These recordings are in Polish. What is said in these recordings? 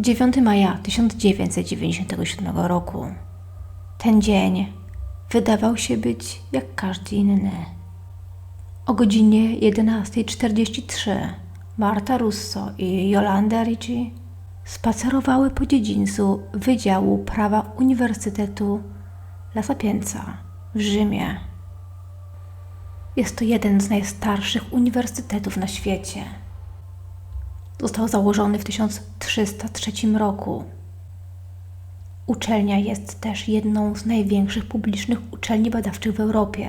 9 maja 1997 roku. Ten dzień wydawał się być jak każdy inny. O godzinie 11.43 Marta Russo i Yolanda Ricci spacerowały po dziedzińcu Wydziału Prawa Uniwersytetu La Sapienza w Rzymie. Jest to jeden z najstarszych uniwersytetów na świecie. Został założony w 1303 roku. Uczelnia jest też jedną z największych publicznych uczelni badawczych w Europie.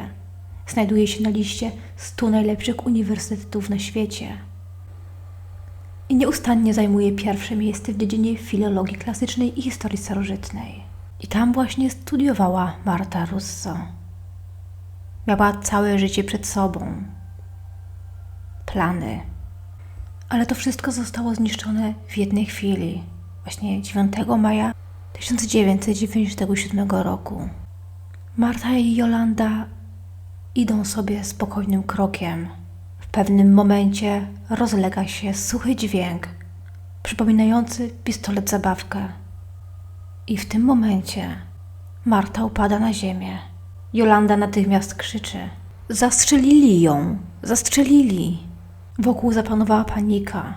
Znajduje się na liście 100 najlepszych uniwersytetów na świecie. I nieustannie zajmuje pierwsze miejsce w dziedzinie filologii klasycznej i historii starożytnej. I tam właśnie studiowała Marta Russo. Miała całe życie przed sobą. Plany. Ale to wszystko zostało zniszczone w jednej chwili. Właśnie 9 maja 1997 roku. Marta i Jolanda idą sobie spokojnym krokiem. W pewnym momencie rozlega się suchy dźwięk, przypominający pistolet zabawkę. I w tym momencie Marta upada na ziemię. Jolanda natychmiast krzyczy: Zastrzelili ją! Zastrzelili! Wokół zapanowała panika,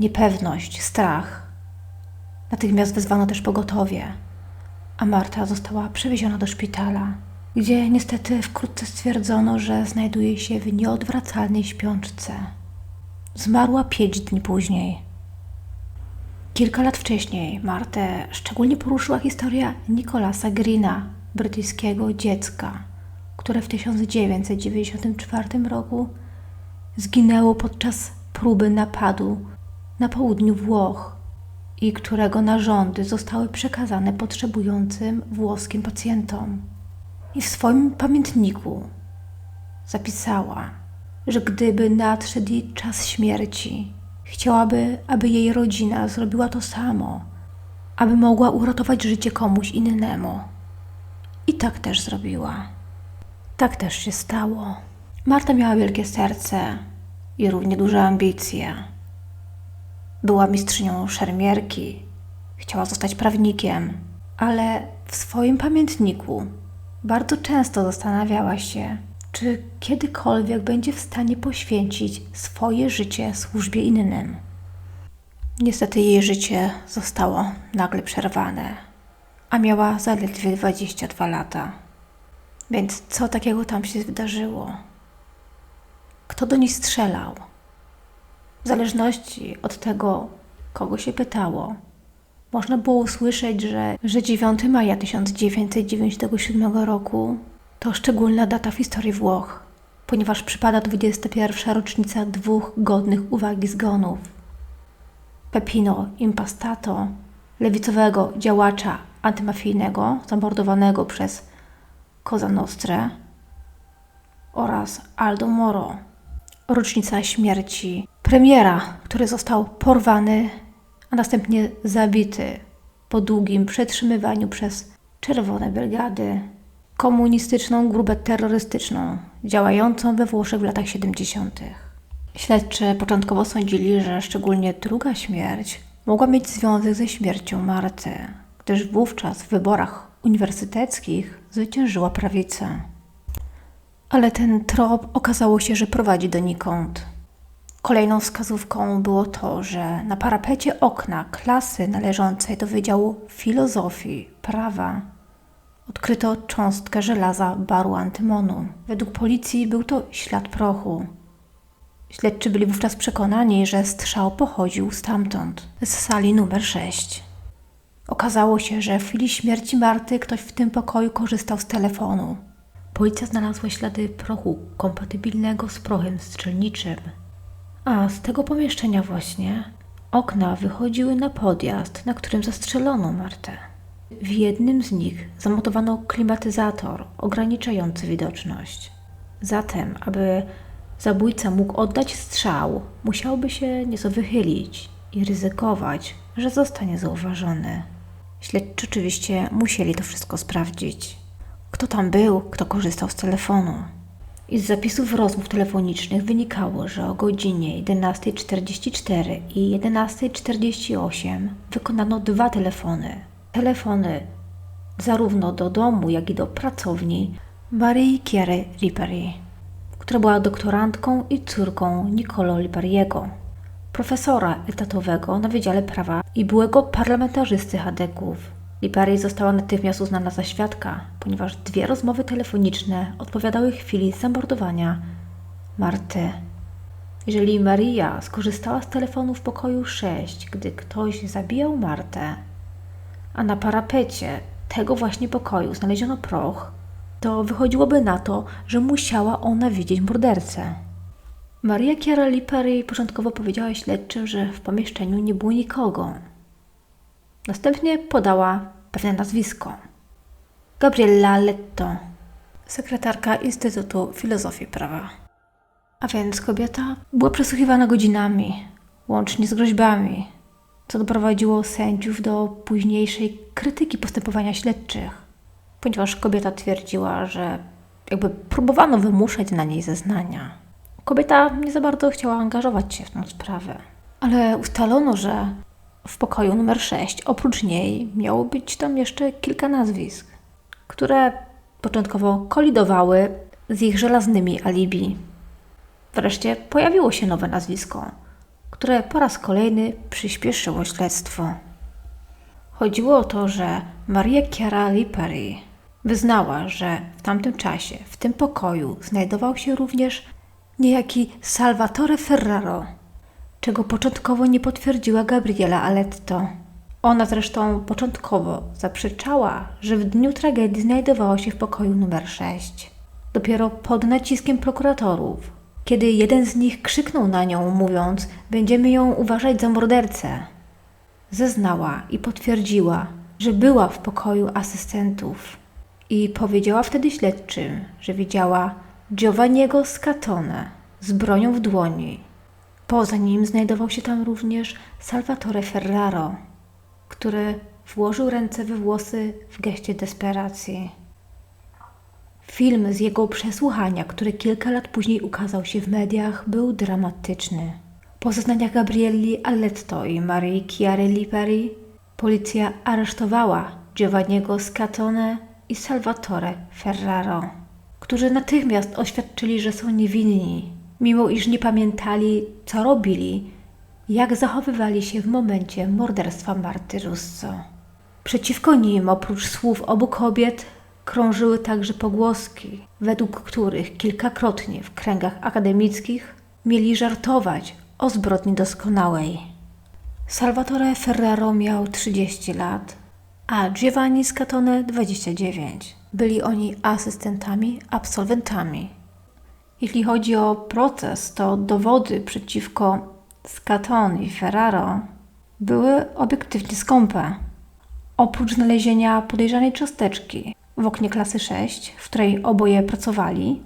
niepewność, strach. Natychmiast wezwano też pogotowie, a Marta została przewieziona do szpitala, gdzie niestety wkrótce stwierdzono, że znajduje się w nieodwracalnej śpiączce. Zmarła pięć dni później. Kilka lat wcześniej Martę szczególnie poruszyła historia Nicolasa Greena, brytyjskiego dziecka, które w 1994 roku zginęło podczas próby napadu na południu Włoch i którego narządy zostały przekazane potrzebującym włoskim pacjentom. I w swoim pamiętniku zapisała, że gdyby nadszedł jej czas śmierci, chciałaby, aby jej rodzina zrobiła to samo, aby mogła uratować życie komuś innemu. I tak też zrobiła. Tak też się stało. Marta miała wielkie serce i równie duże ambicje. Była mistrzynią szermierki, chciała zostać prawnikiem, ale w swoim pamiętniku bardzo często zastanawiała się, czy kiedykolwiek będzie w stanie poświęcić swoje życie służbie innym. Niestety jej życie zostało nagle przerwane, a miała zaledwie 22 lata. Więc co takiego tam się wydarzyło? Kto do niej strzelał? W zależności od tego, kogo się pytało, można było usłyszeć, że, że 9 maja 1997 roku to szczególna data w historii Włoch, ponieważ przypada 21. rocznica dwóch godnych uwagi zgonów. Pepino Impastato, lewicowego działacza antymafijnego zamordowanego przez Cosa Nostra oraz Aldo Moro, rocznica śmierci premiera, który został porwany, a następnie zabity po długim przetrzymywaniu przez Czerwone Brygady, komunistyczną grupę terrorystyczną działającą we Włoszech w latach 70. Śledczy początkowo sądzili, że szczególnie druga śmierć mogła mieć związek ze śmiercią Marty, gdyż wówczas w wyborach uniwersyteckich zwyciężyła prawica. Ale ten trop okazało się, że prowadzi donikąd. Kolejną wskazówką było to, że na parapecie okna klasy należącej do Wydziału Filozofii Prawa odkryto cząstkę żelaza baru antymonu. Według policji był to ślad prochu. Śledczy byli wówczas przekonani, że strzał pochodził stamtąd, z sali numer 6. Okazało się, że w chwili śmierci Marty ktoś w tym pokoju korzystał z telefonu. Policja znalazła ślady prochu kompatybilnego z prochem strzelniczym. A z tego pomieszczenia właśnie okna wychodziły na podjazd, na którym zastrzelono Martę. W jednym z nich zamontowano klimatyzator ograniczający widoczność. Zatem, aby zabójca mógł oddać strzał, musiałby się nieco wychylić i ryzykować, że zostanie zauważony. Śledczy oczywiście musieli to wszystko sprawdzić. Kto tam był, kto korzystał z telefonu. I z zapisów rozmów telefonicznych wynikało, że o godzinie 11.44 i 11.48 wykonano dwa telefony. Telefony zarówno do domu, jak i do pracowni Marii Chiary Lipari, która była doktorantką i córką Nicolo Lipariego, profesora etatowego na Wydziale Prawa i byłego parlamentarzysty Hadeków. Lipari została natychmiast uznana za świadka, ponieważ dwie rozmowy telefoniczne odpowiadały chwili zamordowania Marty. Jeżeli Maria skorzystała z telefonu w pokoju 6, gdy ktoś zabijał Martę, a na parapecie tego właśnie pokoju znaleziono proch, to wychodziłoby na to, że musiała ona widzieć mordercę. Maria Chiara Lipari początkowo powiedziała śledczym, że w pomieszczeniu nie było nikogo. Następnie podała pewne nazwisko. Gabriella Letto, sekretarka Instytutu Filozofii Prawa. A więc kobieta była przesłuchiwana godzinami, łącznie z groźbami, co doprowadziło sędziów do późniejszej krytyki postępowania śledczych, ponieważ kobieta twierdziła, że jakby próbowano wymuszać na niej zeznania. Kobieta nie za bardzo chciała angażować się w tę sprawę, ale ustalono, że w pokoju numer 6 oprócz niej miało być tam jeszcze kilka nazwisk, które początkowo kolidowały z ich żelaznymi alibi. Wreszcie pojawiło się nowe nazwisko, które po raz kolejny przyspieszyło śledztwo. Chodziło o to, że Maria Chiara Lipari wyznała, że w tamtym czasie w tym pokoju znajdował się również niejaki Salvatore Ferraro, czego początkowo nie potwierdziła Gabriela Aletto. Ona zresztą początkowo zaprzeczała, że w dniu tragedii znajdowała się w pokoju numer 6. Dopiero pod naciskiem prokuratorów, kiedy jeden z nich krzyknął na nią, mówiąc: Będziemy ją uważać za mordercę, zeznała i potwierdziła, że była w pokoju asystentów i powiedziała wtedy śledczym, że widziała Giovanniego Scatone z bronią w dłoni. Poza nim znajdował się tam również Salvatore Ferraro, który włożył ręce we włosy w geście desperacji. Film z jego przesłuchania, który kilka lat później ukazał się w mediach, był dramatyczny. Po zeznaniach Gabrielli Alletto i Marii Chiary Lipari policja aresztowała Giovanniego Scatone i Salvatore Ferraro, którzy natychmiast oświadczyli, że są niewinni, mimo iż nie pamiętali, co robili, jak zachowywali się w momencie morderstwa Marty Russo. Przeciwko nim, oprócz słów obu kobiet, krążyły także pogłoski, według których kilkakrotnie w kręgach akademickich mieli żartować o zbrodni doskonałej. Salvatore Ferraro miał 30 lat, a Giovanni Scatone 29. Byli oni asystentami, absolwentami. Jeśli chodzi o proces, to dowody przeciwko Scatone i Ferraro były obiektywnie skąpe. Oprócz znalezienia podejrzanej cząsteczki w oknie klasy 6, w której oboje pracowali,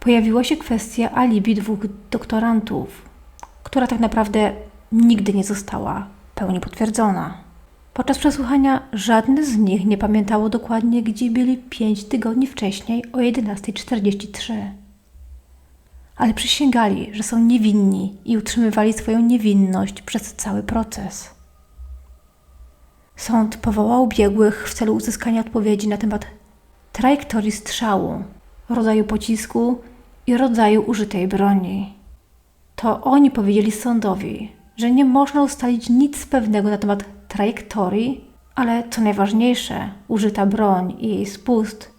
pojawiła się kwestia alibi dwóch doktorantów, która tak naprawdę nigdy nie została pełni potwierdzona. Podczas przesłuchania żadny z nich nie pamiętało dokładnie, gdzie byli pięć tygodni wcześniej o 11.43. Ale przysięgali, że są niewinni i utrzymywali swoją niewinność przez cały proces. Sąd powołał biegłych w celu uzyskania odpowiedzi na temat trajektorii strzału, rodzaju pocisku i rodzaju użytej broni. To oni powiedzieli sądowi, że nie można ustalić nic pewnego na temat trajektorii, ale co najważniejsze, użyta broń i jej spust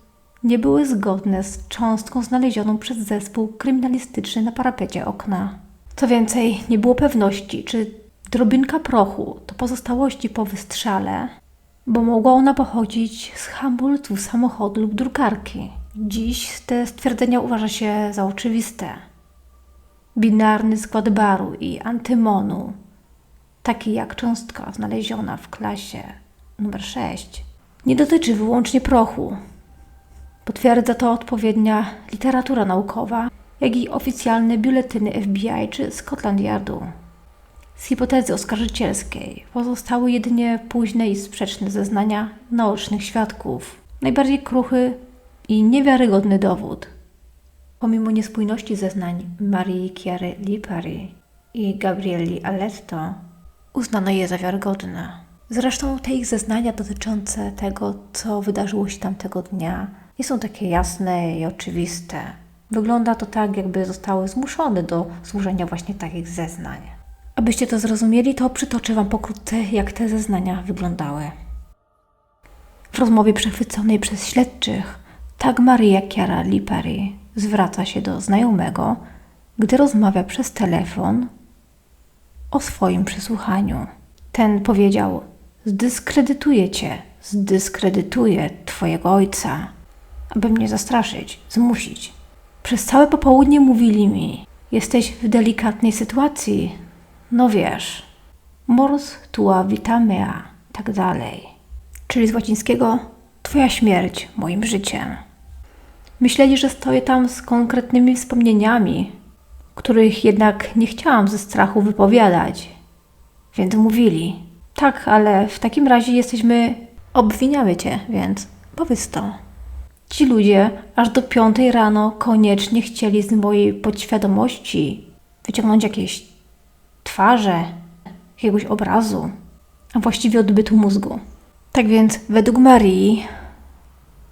nie były zgodne z cząstką znalezioną przez zespół kryminalistyczny na parapecie okna. Co więcej, nie było pewności, czy drobinka prochu to pozostałości po wystrzale, bo mogła ona pochodzić z hamulców samochodu lub drukarki. Dziś te stwierdzenia uważa się za oczywiste. Binarny skład baru i antymonu, taki jak cząstka znaleziona w klasie numer 6, nie dotyczy wyłącznie prochu. Potwierdza to odpowiednia literatura naukowa, jak i oficjalne biuletyny FBI czy Scotland Yardu. Z hipotezy oskarżycielskiej pozostały jedynie późne i sprzeczne zeznania naocznych świadków. Najbardziej kruchy i niewiarygodny dowód. Pomimo niespójności zeznań Marii Chiary Lipari i Gabrieli Aletto, uznano je za wiarygodne. Zresztą te ich zeznania dotyczące tego, co wydarzyło się tamtego dnia, nie są takie jasne i oczywiste. Wygląda to tak, jakby zostały zmuszone do złożenia właśnie takich zeznań. Abyście to zrozumieli, to przytoczę Wam pokrótce, jak te zeznania wyglądały. W rozmowie przechwyconej przez śledczych, tak Maria Chiara Lipari zwraca się do znajomego, gdy rozmawia przez telefon o swoim przesłuchaniu. Ten powiedział: Zdyskredytuję cię, zdyskredytuję twojego ojca, aby mnie zastraszyć, zmusić. Przez całe popołudnie mówili mi: Jesteś w delikatnej sytuacji. No wiesz, mors tua vita mea, tak dalej. Czyli z łacińskiego Twoja śmierć moim życiem. Myśleli, że stoję tam z konkretnymi wspomnieniami, których jednak nie chciałam ze strachu wypowiadać. Więc mówili: Tak, ale w takim razie jesteśmy. Obwiniamy cię, więc powiedz to. Ci ludzie aż do piątej rano koniecznie chcieli z mojej podświadomości wyciągnąć jakieś twarze, jakiegoś obrazu, a właściwie odbytu mózgu. Tak więc, według Marii,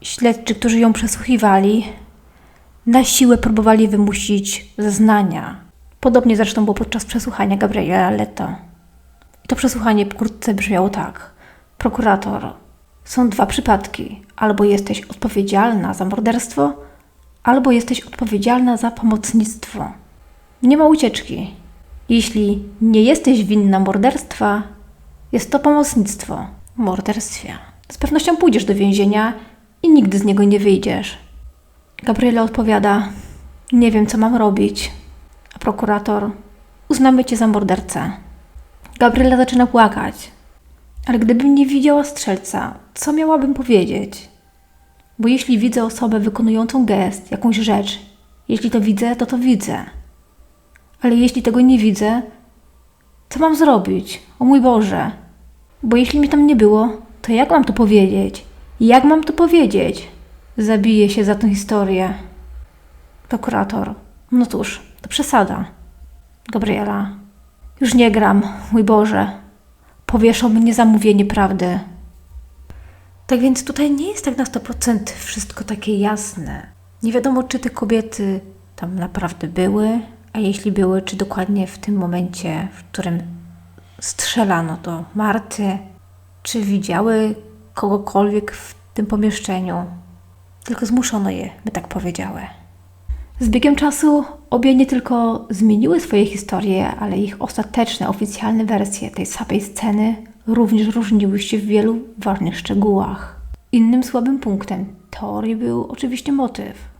śledczy, którzy ją przesłuchiwali, na siłę próbowali wymusić zeznania. Podobnie zresztą było podczas przesłuchania Gabriela Leto. I to przesłuchanie pokrótce brzmiało tak. Prokurator, są dwa przypadki. Albo jesteś odpowiedzialna za morderstwo, albo jesteś odpowiedzialna za pomocnictwo. Nie ma ucieczki. Jeśli nie jesteś winna morderstwa, jest to pomocnictwo w morderstwie. Z pewnością pójdziesz do więzienia i nigdy z niego nie wyjdziesz. Gabriela odpowiada: Nie wiem, co mam robić. A prokurator: Uznamy cię za mordercę. Gabriela zaczyna płakać. Ale gdybym nie widziała strzelca, co miałabym powiedzieć? Bo jeśli widzę osobę wykonującą gest, jakąś rzecz, jeśli to widzę, to to widzę. Ale jeśli tego nie widzę, co mam zrobić? O mój Boże! Bo jeśli mi tam nie było, to jak mam to powiedzieć? Jak mam to powiedzieć? Zabiję się za tę historię. Prokurator. No cóż, to przesada. Gabriela. Już nie gram, mój Boże. Powieszą mnie za mówienie prawdy. Tak więc tutaj nie jest tak na 100% wszystko takie jasne. Nie wiadomo, czy te kobiety tam naprawdę były, a jeśli były, czy dokładnie w tym momencie, w którym strzelano do Marty, czy widziały kogokolwiek w tym pomieszczeniu. Tylko zmuszono je, by tak powiedziały. Z biegiem czasu obie nie tylko zmieniły swoje historie, ale ich ostateczne, oficjalne wersje tej samej sceny również różniły się w wielu ważnych szczegółach. Innym słabym punktem teorii był oczywiście motyw.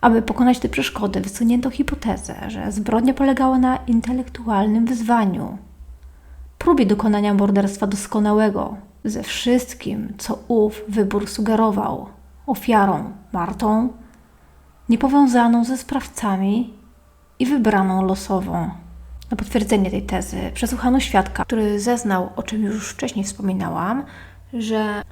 Aby pokonać tę przeszkodę, wysunięto hipotezę, że zbrodnia polegała na intelektualnym wyzwaniu, próbie dokonania morderstwa doskonałego, ze wszystkim, co ów wybór sugerował ofiarą Martą, niepowiązaną ze sprawcami i wybraną losową. Na potwierdzenie tej tezy przesłuchano świadka, który zeznał, o czym już wcześniej wspominałam, że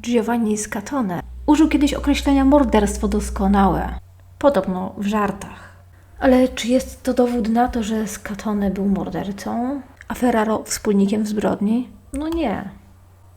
Giovanni Scatone użył kiedyś określenia morderstwo doskonałe, podobno w żartach. Ale czy jest to dowód na to, że Scatone był mordercą, a Ferraro wspólnikiem w zbrodni? No nie.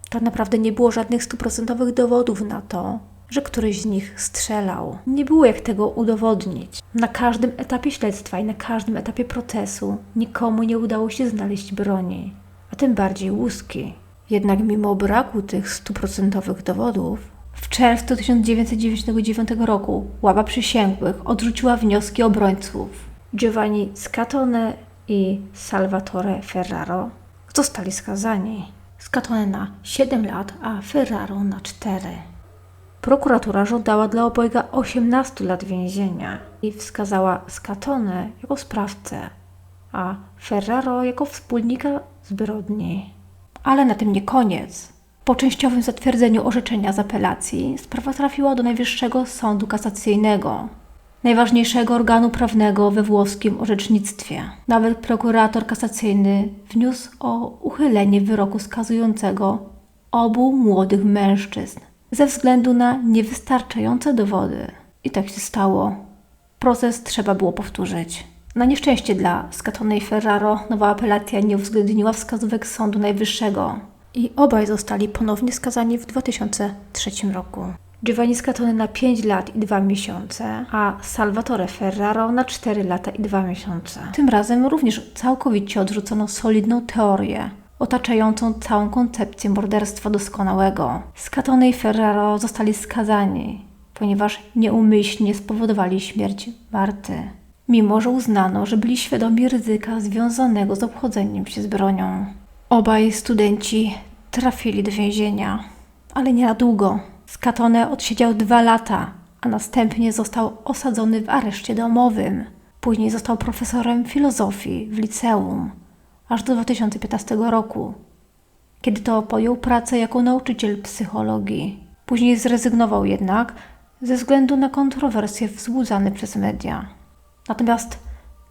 Tak naprawdę nie było żadnych stuprocentowych dowodów na to, że któryś z nich strzelał. Nie było jak tego udowodnić. Na każdym etapie śledztwa i na każdym etapie procesu nikomu nie udało się znaleźć broni, a tym bardziej łuski. Jednak mimo braku tych stuprocentowych dowodów, w czerwcu 1999 roku ława przysięgłych odrzuciła wnioski obrońców. Giovanni Scatone i Salvatore Ferraro zostali skazani. Scatone na 7 lat, a Ferraro na 4. Prokuratura żądała dla obojga 18 lat więzienia i wskazała Scatone jako sprawcę, a Ferraro jako wspólnika zbrodni. Ale na tym nie koniec. Po częściowym zatwierdzeniu orzeczenia z apelacji sprawa trafiła do Najwyższego Sądu Kasacyjnego, najważniejszego organu prawnego we włoskim orzecznictwie. Nawet prokurator kasacyjny wniósł o uchylenie wyroku skazującego obu młodych mężczyzn ze względu na niewystarczające dowody. I tak się stało. proces trzeba było powtórzyć. Na nieszczęście dla Scatone i Ferraro nowa apelacja nie uwzględniła wskazówek Sądu Najwyższego i obaj zostali ponownie skazani w 2003 roku. Giovanni Scatone na 5 lat i 2 miesiące, a Salvatore Ferraro na 4 lata i 2 miesiące. Tym razem również całkowicie odrzucono solidną teorię otaczającą całą koncepcję morderstwa doskonałego. Scatone i Ferraro zostali skazani, ponieważ nieumyślnie spowodowali śmierć Marty. Mimo, że uznano, że byli świadomi ryzyka związanego z obchodzeniem się z bronią. Obaj studenci trafili do więzienia, ale nie na długo. Skatone odsiedział dwa lata, a następnie został osadzony w areszcie domowym. Później został profesorem filozofii w liceum, aż do 2015 roku, kiedy to pojął pracę jako nauczyciel psychologii. Później zrezygnował jednak ze względu na kontrowersje wzbudzane przez media. Natomiast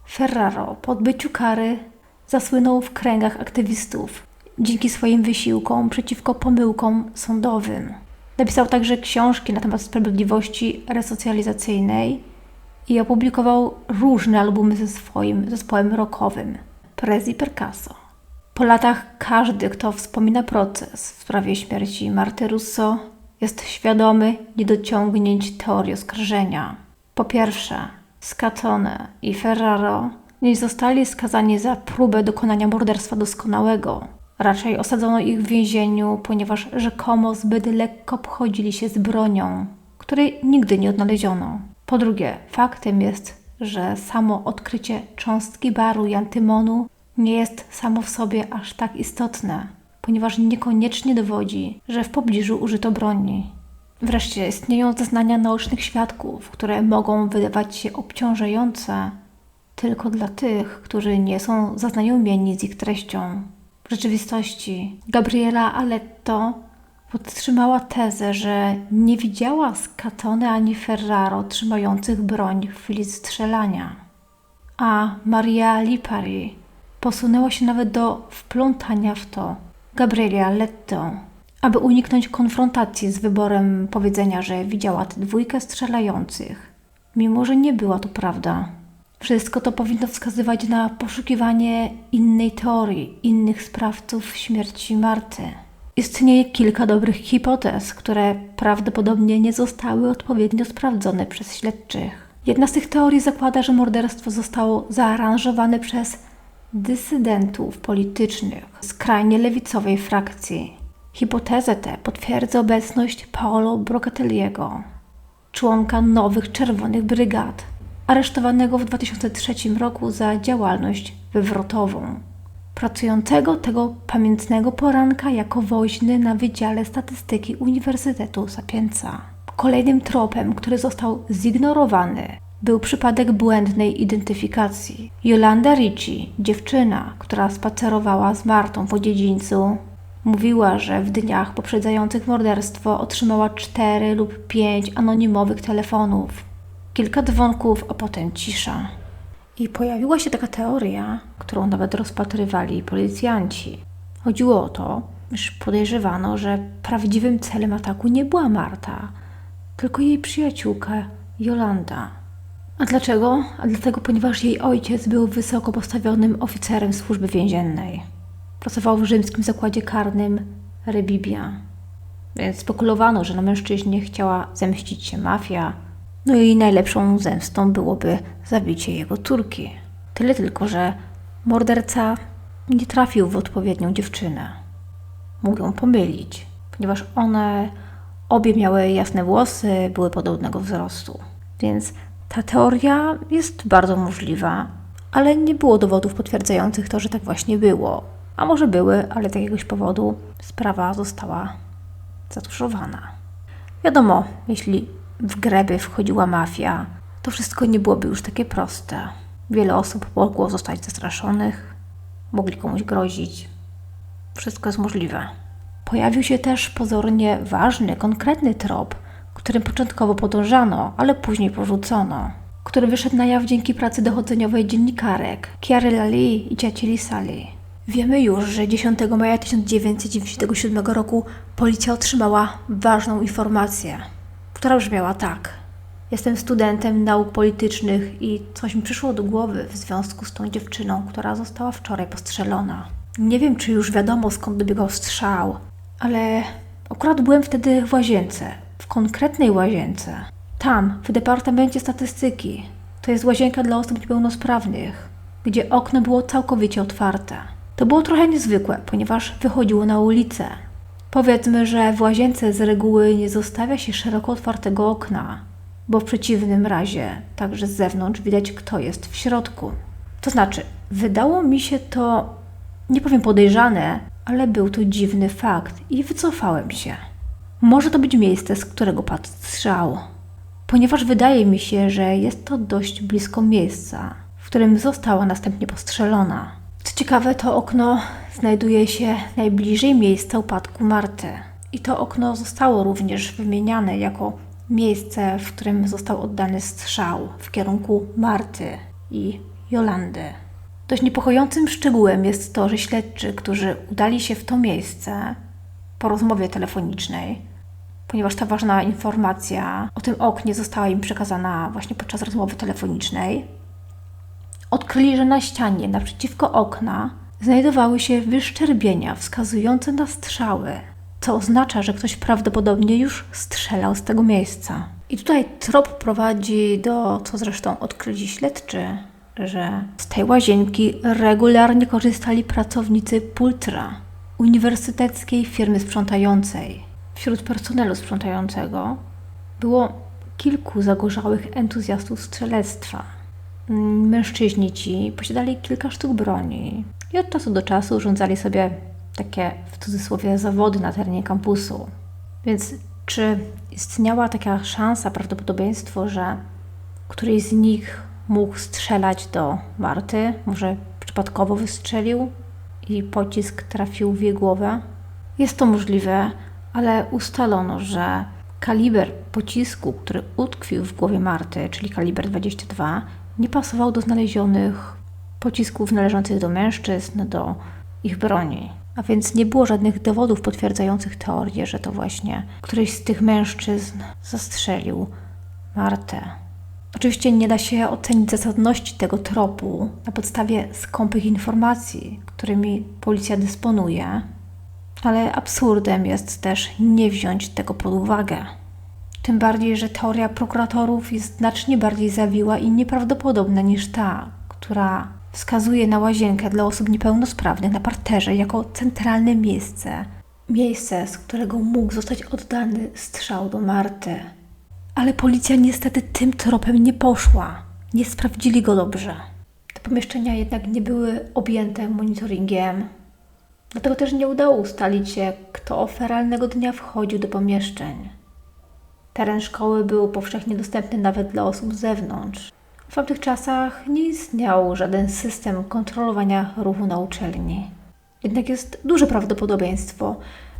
Ferraro po odbyciu kary zasłynął w kręgach aktywistów dzięki swoim wysiłkom przeciwko pomyłkom sądowym. Napisał także książki na temat sprawiedliwości resocjalizacyjnej i opublikował różne albumy ze swoim zespołem rockowym Prezi Percasso. Po latach każdy, kto wspomina proces w sprawie śmierci Marty Russo, jest świadomy niedociągnięć teorii oskarżenia. Po pierwsze, Scatone i Ferraro nie zostali skazani za próbę dokonania morderstwa doskonałego. Raczej osadzono ich w więzieniu, ponieważ rzekomo zbyt lekko obchodzili się z bronią, której nigdy nie odnaleziono. Po drugie, faktem jest, że samo odkrycie cząstki baru i antymonu nie jest samo w sobie aż tak istotne, ponieważ niekoniecznie dowodzi, że w pobliżu użyto broni. Wreszcie istnieją zeznania naocznych świadków, które mogą wydawać się obciążające tylko dla tych, którzy nie są zaznajomieni z ich treścią. W rzeczywistości Gabriela Aletto podtrzymała tezę, że nie widziała Scatone ani Ferraro trzymających broń w chwili strzelania. A Maria Lipari posunęła się nawet do wplątania w to Gabriela Aletto aby uniknąć konfrontacji z wyborem powiedzenia, że widziała tę dwójkę strzelających, mimo że nie była to prawda. Wszystko to powinno wskazywać na poszukiwanie innej teorii, innych sprawców śmierci Marty. Istnieje kilka dobrych hipotez, które prawdopodobnie nie zostały odpowiednio sprawdzone przez śledczych. Jedna z tych teorii zakłada, że morderstwo zostało zaaranżowane przez dysydentów politycznych skrajnie lewicowej frakcji. Hipotezę tę potwierdza obecność Paolo Brocatelliego, członka nowych Czerwonych Brygad, aresztowanego w 2003 roku za działalność wywrotową, pracującego tego pamiętnego poranka jako woźny na Wydziale Statystyki Uniwersytetu Sapienza. Kolejnym tropem, który został zignorowany, był przypadek błędnej identyfikacji. Jolanda Ricci, dziewczyna, która spacerowała z Martą po dziedzińcu, Mówiła, że w dniach poprzedzających morderstwo otrzymała cztery lub pięć anonimowych telefonów. Kilka dzwonków, a potem cisza. I pojawiła się taka teoria, którą nawet rozpatrywali policjanci. Chodziło o to, iż podejrzewano, że prawdziwym celem ataku nie była Marta, tylko jej przyjaciółka Jolanda. A dlaczego? A dlatego, ponieważ jej ojciec był wysoko postawionym oficerem służby więziennej. Pracował w rzymskim zakładzie karnym Rebibia. Więc spekulowano, że na mężczyźnie chciała zemścić się mafia, no i najlepszą zemstą byłoby zabicie jego córki. Tyle tylko, że morderca nie trafił w odpowiednią dziewczynę. Mógł ją pomylić, ponieważ one obie miały jasne włosy, były podobnego wzrostu. Więc ta teoria jest bardzo możliwa, ale nie było dowodów potwierdzających to, że tak właśnie było. A może były, ale z jakiegoś powodu sprawa została zatuszowana. Wiadomo, jeśli w grę by wchodziła mafia, to wszystko nie byłoby już takie proste. Wiele osób mogło zostać zastraszonych, mogli komuś grozić. Wszystko jest możliwe. Pojawił się też pozornie ważny, konkretny trop, którym początkowo podążano, ale później porzucono, który wyszedł na jaw dzięki pracy dochodzeniowej dziennikarek Chiary Lali i Ciacieli Sali. Wiemy już, że 10 maja 1997 roku policja otrzymała ważną informację, która brzmiała tak. Jestem studentem nauk politycznych i coś mi przyszło do głowy w związku z tą dziewczyną, która została wczoraj postrzelona. Nie wiem, czy już wiadomo skąd dobiegał strzał, ale akurat byłem wtedy w łazience, w konkretnej łazience. Tam, w Departamencie Statystyki. To jest łazienka dla osób niepełnosprawnych, gdzie okno było całkowicie otwarte. To było trochę niezwykłe, ponieważ wychodziło na ulicę. Powiedzmy, że w łazience z reguły nie zostawia się szeroko otwartego okna, bo w przeciwnym razie także z zewnątrz widać, kto jest w środku. To znaczy, wydało mi się to, nie powiem podejrzane, ale był to dziwny fakt i wycofałem się. Może to być miejsce, z którego padł strzał, ponieważ wydaje mi się, że jest to dość blisko miejsca, w którym została następnie postrzelona. Co ciekawe, to okno znajduje się najbliżej miejsca upadku Marty. I to okno zostało również wymieniane jako miejsce, w którym został oddany strzał w kierunku Marty i Jolandy. Dość niepokojącym szczegółem jest to, że śledczy, którzy udali się w to miejsce po rozmowie telefonicznej, ponieważ ta ważna informacja o tym oknie została im przekazana właśnie podczas rozmowy telefonicznej, odkryli, że na ścianie naprzeciwko okna znajdowały się wyszczerbienia wskazujące na strzały, co oznacza, że ktoś prawdopodobnie już strzelał z tego miejsca. I tutaj trop prowadzi do, co zresztą odkryli śledczy, że z tej łazienki regularnie korzystali pracownicy Pultra, uniwersyteckiej firmy sprzątającej. Wśród personelu sprzątającego było kilku zagorzałych entuzjastów strzelectwa. Mężczyźni ci posiadali kilka sztuk broni i od czasu do czasu urządzali sobie takie w cudzysłowie zawody na terenie kampusu. Więc czy istniała taka szansa, prawdopodobieństwo, że któryś z nich mógł strzelać do Marty? Może przypadkowo wystrzelił i pocisk trafił w jej głowę? Jest to możliwe, ale ustalono, że kaliber pocisku, który utkwił w głowie Marty, czyli kaliber 22, nie pasował do znalezionych pocisków należących do mężczyzn, do ich broni. A więc nie było żadnych dowodów potwierdzających teorię, że to właśnie któryś z tych mężczyzn zastrzelił Martę. Oczywiście nie da się ocenić zasadności tego tropu na podstawie skąpych informacji, którymi policja dysponuje, ale absurdem jest też nie wziąć tego pod uwagę. Tym bardziej, że teoria prokuratorów jest znacznie bardziej zawiła i nieprawdopodobna niż ta, która wskazuje na łazienkę dla osób niepełnosprawnych na parterze jako centralne miejsce. Miejsce, z którego mógł zostać oddany strzał do Marty. Ale policja niestety tym tropem nie poszła. Nie sprawdzili go dobrze. Te pomieszczenia jednak nie były objęte monitoringiem. Dlatego też nie udało ustalić się, kto oferalnego dnia wchodził do pomieszczeń. Teren szkoły był powszechnie dostępny nawet dla osób z zewnątrz. W tamtych czasach nie istniał żaden system kontrolowania ruchu na uczelni. Jednak jest duże prawdopodobieństwo,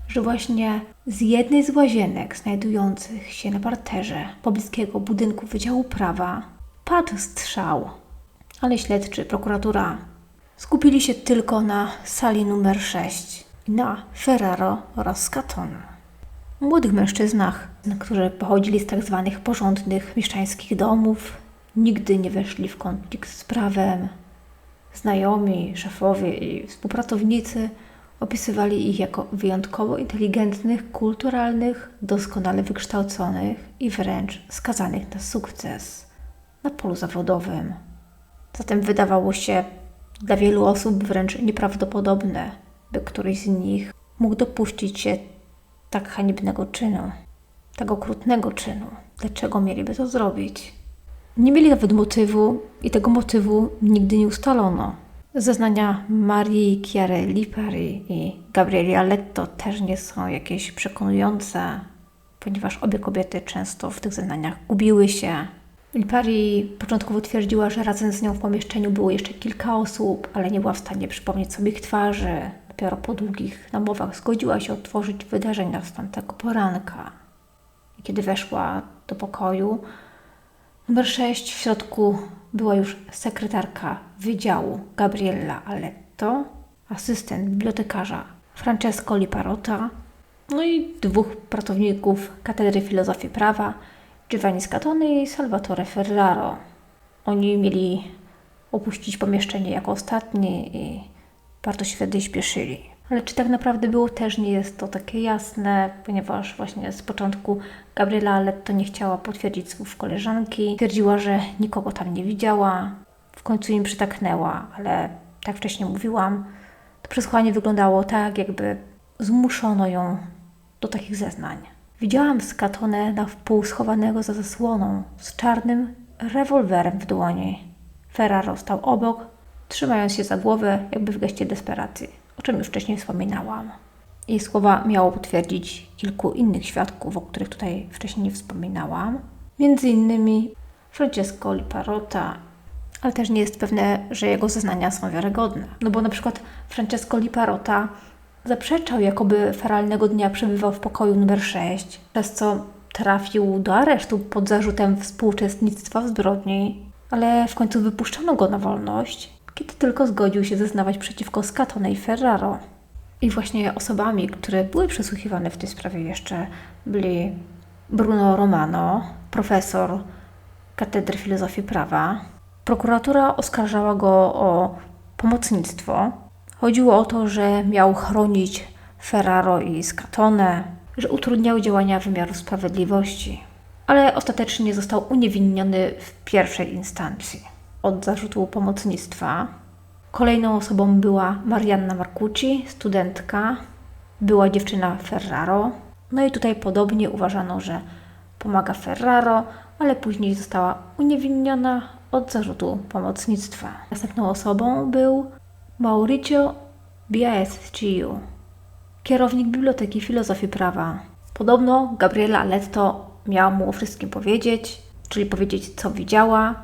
że właśnie z jednej z łazienek znajdujących się na parterze pobliskiego budynku Wydziału Prawa padł strzał. Ale śledczy, prokuratura skupili się tylko na sali numer 6 i na Ferraro oraz. Młodych mężczyznach, którzy pochodzili z tak zwanych porządnych mieszczańskich domów, nigdy nie weszli w konflikt z prawem. Znajomi, szefowie i współpracownicy opisywali ich jako wyjątkowo inteligentnych, kulturalnych, doskonale wykształconych i wręcz skazanych na sukces na polu zawodowym. Zatem wydawało się dla wielu osób wręcz nieprawdopodobne, by któryś z nich mógł dopuścić się tak haniebnego czynu, tak okrutnego czynu. Dlaczego mieliby to zrobić? Nie mieli nawet motywu i tego motywu nigdy nie ustalono. Zeznania Marii Chiary Lipari i Gabrieli Aletto też nie są jakieś przekonujące, ponieważ obie kobiety często w tych zeznaniach gubiły się. Lipari początkowo twierdziła, że razem z nią w pomieszczeniu było jeszcze kilka osób, ale nie była w stanie przypomnieć sobie ich twarzy. Dopiero po długich namowach zgodziła się otworzyć wydarzenia z tamtego poranka. Kiedy weszła do pokoju, numer 6 w środku była już sekretarka wydziału Gabriella Aletto, asystent bibliotekarza Francesco Liparota, no i dwóch pracowników Katedry Filozofii Prawa, Giovanni Scatone i Salvatore Ferraro. Oni mieli opuścić pomieszczenie jako ostatni i bardzo się wtedy śpieszyli. Ale czy tak naprawdę było, też nie jest to takie jasne, ponieważ właśnie z początku Gabriela Letto nie chciała potwierdzić słów koleżanki. Twierdziła, że nikogo tam nie widziała. W końcu im przytaknęła, ale tak wcześniej mówiłam, to przesłuchanie wyglądało tak, jakby zmuszono ją do takich zeznań. Widziałam Skatone na wpół schowanego za zasłoną z czarnym rewolwerem w dłoni. Ferraro stał obok, trzymając się za głowę, jakby w geście desperacji, o czym już wcześniej wspominałam. Jej słowa miało potwierdzić kilku innych świadków, o których tutaj wcześniej nie wspominałam. Między innymi Francesco Liparotta, ale też nie jest pewne, że jego zeznania są wiarygodne. No bo na przykład Francesco Liparotta zaprzeczał, jakoby feralnego dnia przebywał w pokoju numer 6, przez co trafił do aresztu pod zarzutem współuczestnictwa w zbrodni, ale w końcu wypuszczono go na wolność, kiedy tylko zgodził się zeznawać przeciwko Scatone i Ferraro. I właśnie osobami, które były przesłuchiwane w tej sprawie jeszcze byli Bruno Romano, profesor Katedry Filozofii Prawa. Prokuratura oskarżała go o pomocnictwo. Chodziło o to, że miał chronić Ferraro i Scatone, że utrudniał działania wymiaru sprawiedliwości, ale ostatecznie został uniewinniony w pierwszej instancji od zarzutu pomocnictwa. Kolejną osobą była Marianna Marcucci, studentka, była dziewczyna Ferraro. No i tutaj podobnie uważano, że pomaga Ferraro, ale później została uniewinniona od zarzutu pomocnictwa. Następną osobą był Mauricio Biasciu, kierownik Biblioteki Filozofii Prawa. Podobno Gabriela Letto miała mu o wszystkim powiedzieć, czyli powiedzieć, co widziała,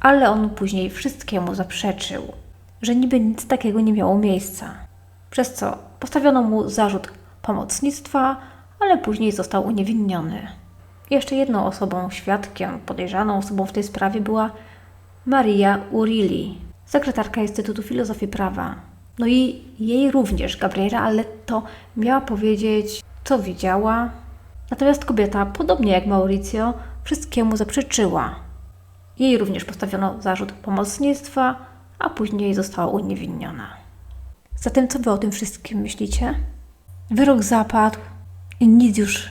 ale on później wszystkiemu zaprzeczył, że niby nic takiego nie miało miejsca. Przez co postawiono mu zarzut pomocnictwa, ale później został uniewinniony. Jeszcze jedną osobą, świadkiem, podejrzaną osobą w tej sprawie była Maria Urilli, sekretarka Instytutu Filozofii Prawa. No i jej również Gabriela Aletto miała powiedzieć, co widziała. Natomiast kobieta, podobnie jak Mauricio, wszystkiemu zaprzeczyła. Jej również postawiono zarzut pomocnictwa, a później została uniewinniona. Zatem co wy o tym wszystkim myślicie? Wyrok zapadł i nic już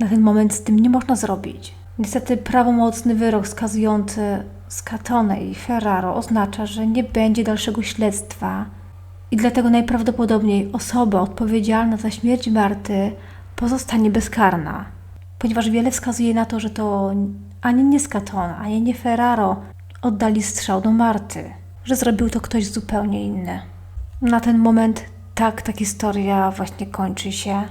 na ten moment z tym nie można zrobić. Niestety prawomocny wyrok skazujący Scatone i Ferraro oznacza, że nie będzie dalszego śledztwa i dlatego najprawdopodobniej osoba odpowiedzialna za śmierć Marty pozostanie bezkarna, ponieważ wiele wskazuje na to, że to ani nie Scatone, ani nie Ferraro oddali strzał do Marty, że zrobił to ktoś zupełnie inny. Na ten moment tak ta historia właśnie kończy się.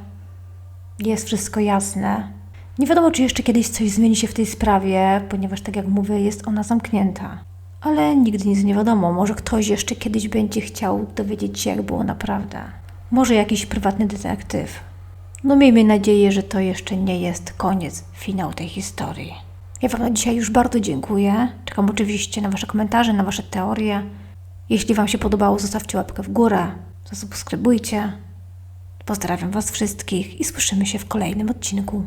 Jest wszystko jasne. Nie wiadomo, czy jeszcze kiedyś coś zmieni się w tej sprawie, ponieważ, tak jak mówię, jest ona zamknięta. Ale nigdy nic nie wiadomo. Może ktoś jeszcze kiedyś będzie chciał dowiedzieć się, jak było naprawdę. Może jakiś prywatny detektyw. No miejmy nadzieję, że to jeszcze nie jest koniec, finał tej historii. Ja Wam na dzisiaj już bardzo dziękuję. Czekam oczywiście na Wasze komentarze, na Wasze teorie. Jeśli Wam się podobało, zostawcie łapkę w górę, zasubskrybujcie. Pozdrawiam Was wszystkich i słyszymy się w kolejnym odcinku.